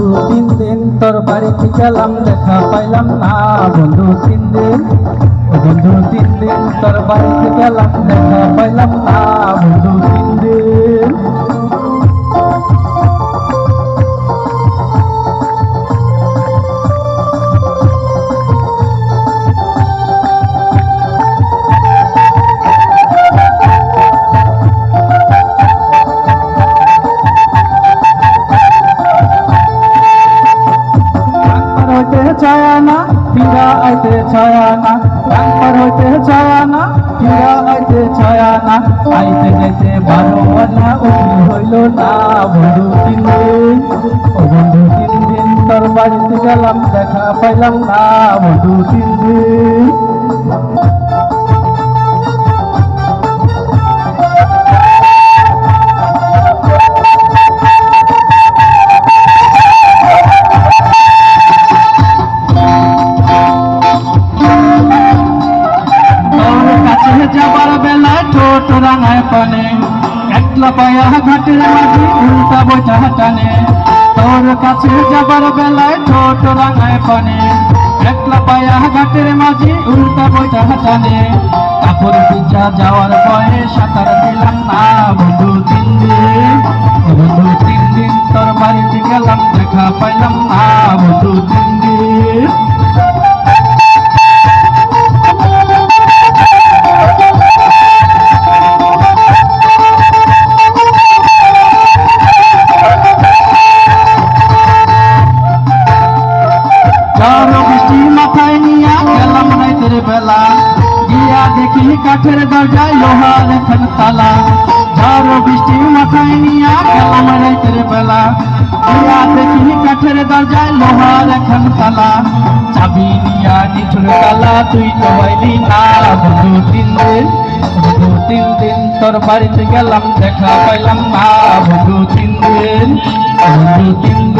বন্ধু, তিন দিন তোর বাড়িতে গেলাম, দেখা পাইলাম না। বন্ধু, তিন দিন, বন্ধু, তিন দিন তোর বাড়িতে গেলাম, দেখা পাইলাম ছায়া না ফিরা আইতে ছায়া না একবার হইতে ছায়া না ফিরা আইতে ছায়া না আইতে যেতে বারো আনা উঠি হইল না। বন্ধু তিন দিন বন্ধু তিন দিন তোর বাড়িতে গেলাম, দেখা পাইলাম না। বন্ধু তিন দিন যাবার বেলায় ঠোঁট রাঙায় পানে। একলা পায়া ঘাটের মাঝে উল্টা বোঝা টানে। তোর কাছে যাবার বেলায় ঠোঁট রাঙায় পানে। একলা পায়া ঘাটের মাঝে উল্টা বোঝা টানে। কাপড় ভিজা যাওয়ার ভয়ে সাঁতার দিলাম না বন্ধু তিন দিন। তিন দিন তোর বাড়িতে গেলাম, দেখা পাইলাম না বন্ধু তিন দিন। বৃষ্টি মাথায় নিয়া গেলাম রাইতের বেলা। গিয়া দেখি কাঠের দরজায় লোহার এখন তালা। ঝড় বৃষ্টি মাথায় নিয়া গেলাম রাইতের বেলা। গিয়া দেখি কাঠের দরজায় লোহার এখন তালা। চাবি নিয়া নিঠুর তালা, তুই তো বাইলি না। বন্ধু, তিন দিন, বন্ধু, তিন দিন তোর বাড়িতে গেলাম, দেখা পাইলাম না। বন্ধু, তিন দিন, বন্ধু, তিন দিন